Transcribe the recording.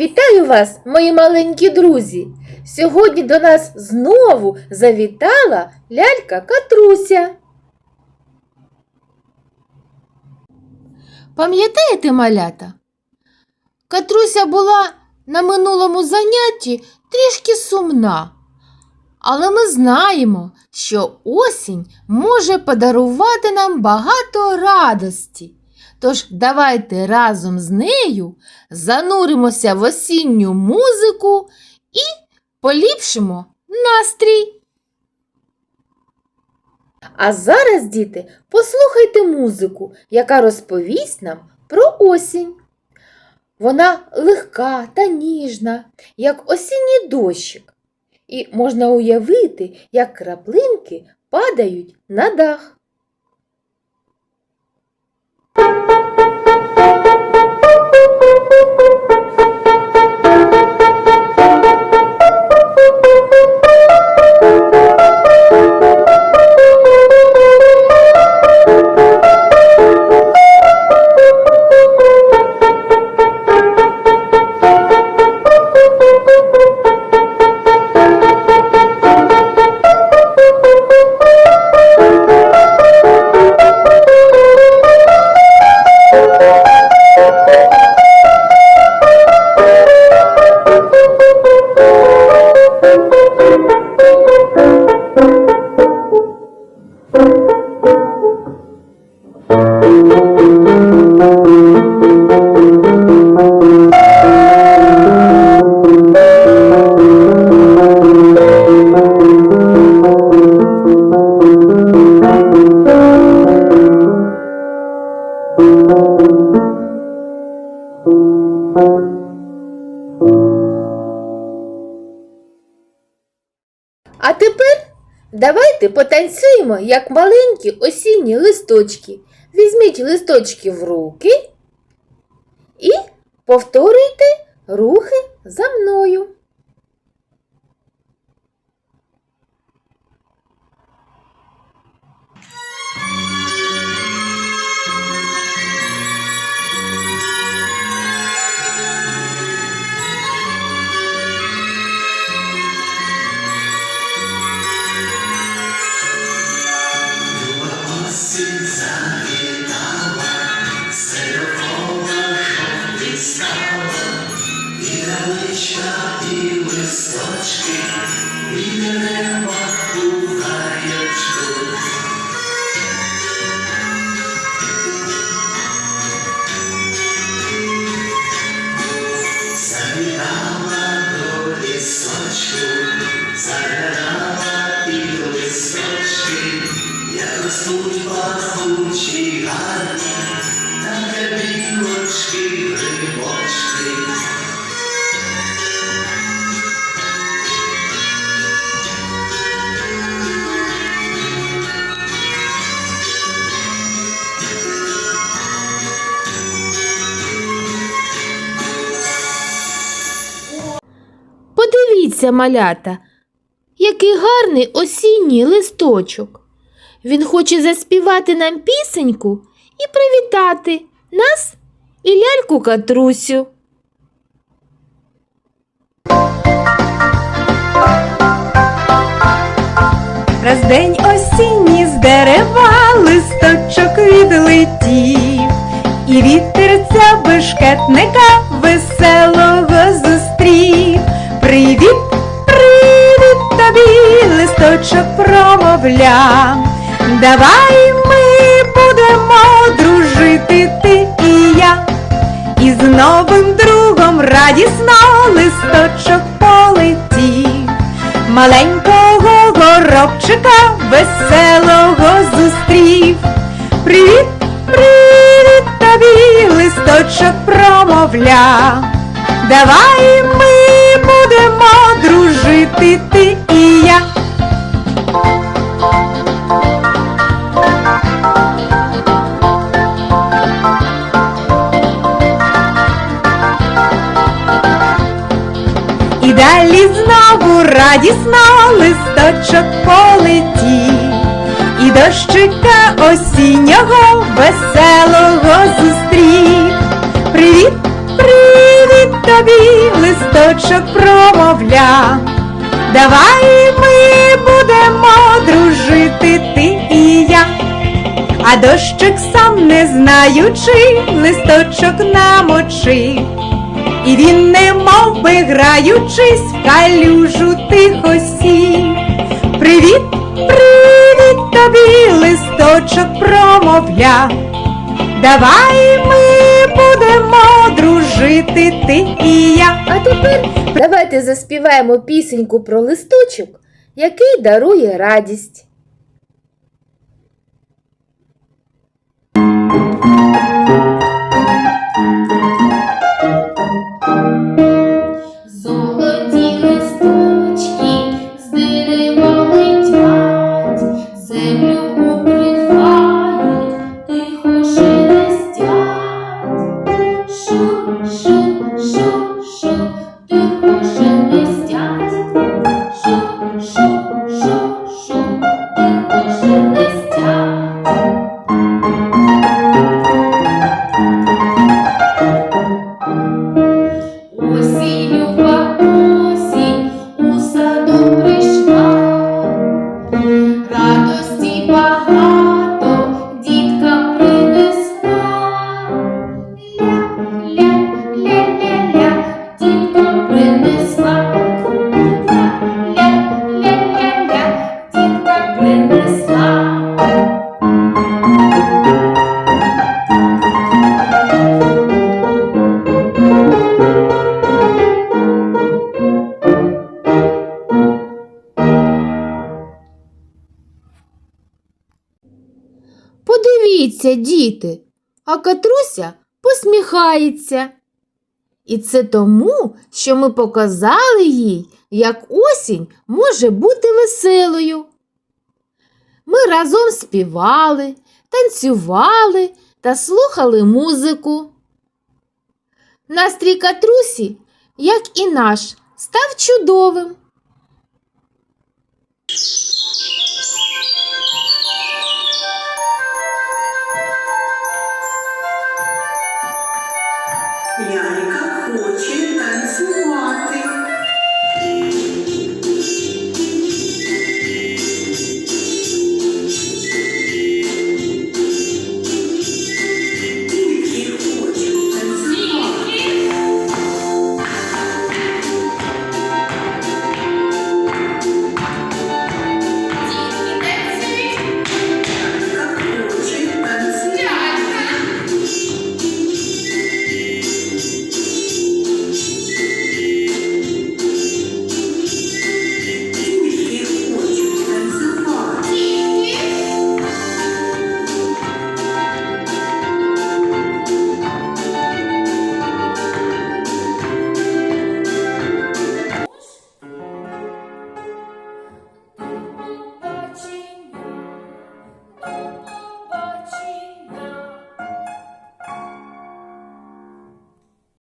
Вітаю вас, мої маленькі друзі! Сьогодні до нас знову завітала лялька Катруся. Пам'ятаєте, малята? Катруся була на минулому занятті трішки сумна. Але ми знаємо, що осінь може подарувати нам багато радості. Тож давайте разом з нею зануримося в осінню музику і поліпшимо настрій. А зараз, діти, послухайте музику, яка розповість нам про осінь. Вона легка та ніжна, як осінній дощик, і можна уявити, як краплинки падають на дах. Давайте потанцюємо, як маленькі осінні листочки. Візьміть листочки в руки і повторюйте рухи за мною. Christ. Подивіться, малята, який гарний осінній листочок. Він хоче заспівати нам пісеньку і привітати нас і ляльку Катрусю. Раз день осінній з дерева Маленького горобчика веселого зустрів. Привіт, привіт тобі, листочок промовля. Давай ми будемо дружити, ти і я. Далі знову радісно листочок полетів, і дощика осіннього веселого зустрів. Привіт, привіт тобі, листочок промовля. Давай ми будемо дружити, ти і я. А дощик сам не знаючи, листочок намочив. І він, не мов би граючись, в калюжу тихо сів. Привіт, привіт тобі, листочок промовля. Давай ми будемо дружити, ти і я. А тепер давайте заспіваємо пісеньку про листочок, який дарує радість. Подивіться, діти, а Катруся посміхається. І це тому, що ми показали їй, як осінь може бути веселою. Ми разом співали, танцювали та слухали музику. Настрій Катрусі, як і наш, став чудовим.